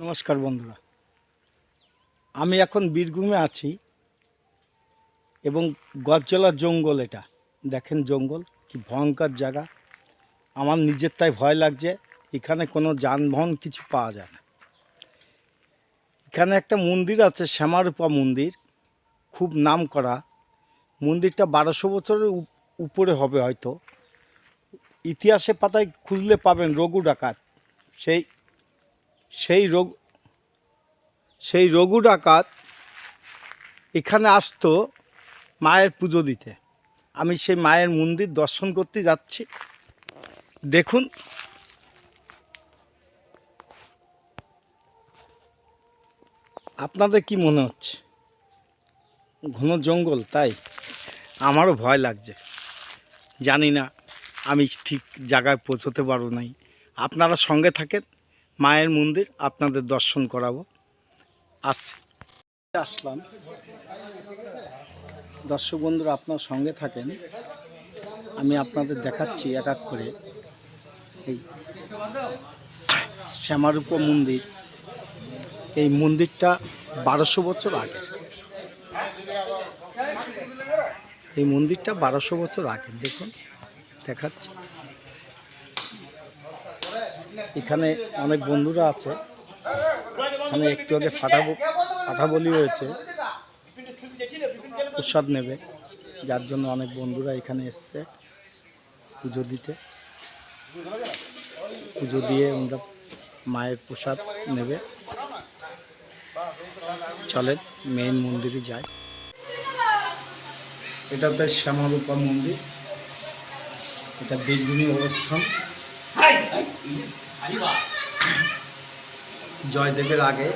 নমস্কার বন্ধুরা। আমি এখন বীরভূমে আছি এবং গজ্জলা জঙ্গল এটা। দেখেন জঙ্গল, কি ভয়ঙ্কর জায়গা। আমার নিজের তাই ভয় লাগছে, এখানে কোনো যানবাহন কিছু পাওয়া যায় না। এখানে একটা মন্দির আছে, শ্যামারূপা মন্দির, খুব নাম করা। মন্দিরটা বারোশো বছরের উপ- উপরে হবে হয়তো। ইতিহাসে পাতায় খুঁজলে পাবেন, রঘু ডাকাত। সেই সেই রোগ, সেই রঘু ডাকাত এখানে আসতো মায়ের পুজো দিতে। আমি সেই মায়ের মন্দির দর্শন করতে যাচ্ছি। দেখুন। আপনাদের কি মনে হচ্ছে? ঘন জঙ্গল, তাই? আমারও ভয় লাগছে। জানি না আমি ঠিক জায়গায় পৌঁছতে পারব নাই। আপনারা সঙ্গে থাকেন। মায়ের মন্দির আপনাদের দর্শন করাবো। আসছি আসলাম। দর্শক বন্ধুরা, আপনার সঙ্গে থাকেন। আমি আপনাদের দেখাচ্ছি এক এক করে এই শ্যামারূপ মন্দির। এই মন্দিরটা বারোশো বছর আগের। এই মন্দিরটা বারোশো বছর আগের। দেখুন, দেখাচ্ছি। এখানে অনেক বন্ধুরা আছে। এখানে একটু আগে ফাটা ফাটা বলি হয়েছে। প্রসাদ নেবে, যার জন্য অনেক বন্ধুরা এখানে এসছে পুজো দিতে। পুজো দিয়ে আমরা মায়ের প্রসাদ নেবে। চলেন মেইন মন্দিরে যাই। এটা তো শ্যামারূপা মন্দির। এটা বীরভূমি অবস্থান। জয়দেবের আগে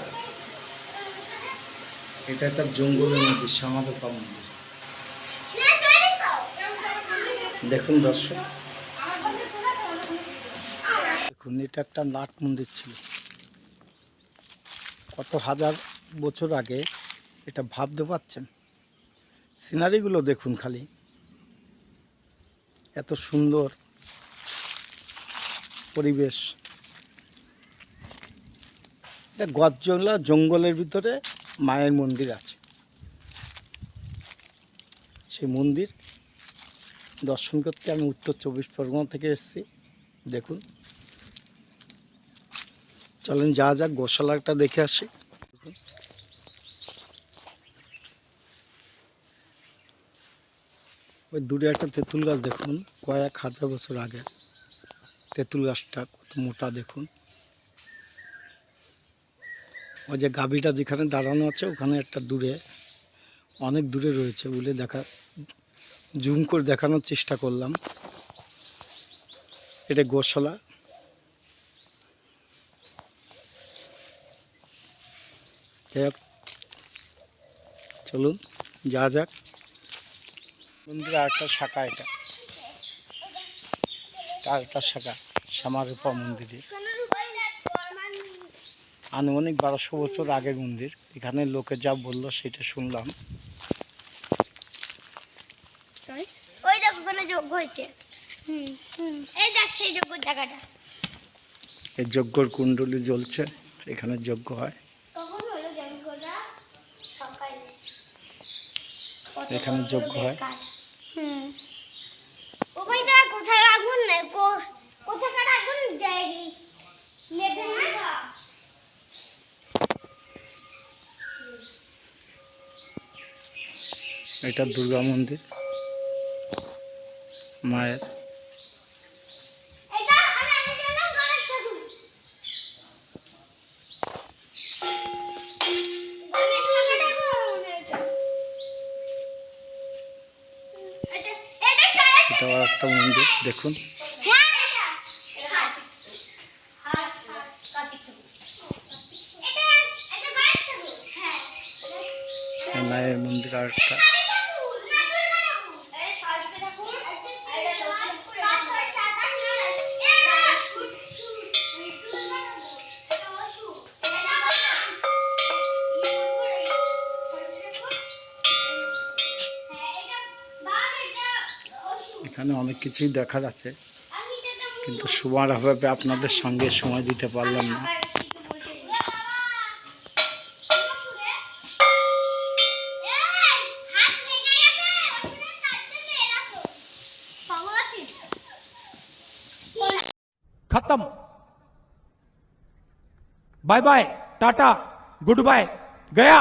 এটা একটা জঙ্গলের মধ্যে শ্যামারূপা মন্দির। দেখুন দর্শক, দেখুন, এটা একটা নাট মন্দির ছিল। কত হাজার বছর আগে এটা ভাবতে পারছেন? সিনারিগুলো দেখুন খালি। এত সুন্দর পরিবেশ। গজ্জলা জঙ্গলের ভিতরে মায়ের মন্দির আছে। সেই মন্দির দর্শন করতে আমি উত্তর চব্বিশ পরগনা থেকে এসেছি। দেখুন। চলেন যা যাক, গোশালাটা দেখে আসি। ওই দূরে একটা তেঁতুল গাছ দেখুন, কয়েক হাজার বছর আগে। তেঁতুল গাছটা কত মোটা দেখুন। ওই যে গাভীটা যেখানে দাঁড়ানো আছে, ওখানে একটা দূরে, অনেক দূরে রয়েছে বলে দেখা, জুম করে দেখানোর চেষ্টা করলাম। এটা গোশালা। যাই হোক, চলুন যা যাক। মন্দিরের আরেকটা শাখা এটা। এটা আরেকটা শাখা, শ্যামারূপা মন্দিরে আনুমানিক বারোশো বছর আগের মন্দির। এখানে লোকে যা বলল সেটা শুনলাম। ওই ওখানে হয়েছে। এই দেখ সেই যোগ্য জায়গাটা। এই যজ্ঞর কুণ্ডলী জ্বলছে এখানে যজ্ঞ হয়। এখানে যজ্ঞ হয়। কোথায় আগুন কোথাকার আগুন এটা দুর্গা মন্দির। মায়ের। এটা আমি মন্দির গেলাম গণেশ ঠাকুর। গণেশ ঠাকুরটা এখানে অনেক কিছুই দেখার আছে। কিন্তু সময়ের অভাবে আপনাদের সঙ্গে সময় দিতে পারলাম না। খতম bye bye tata good bye Gaya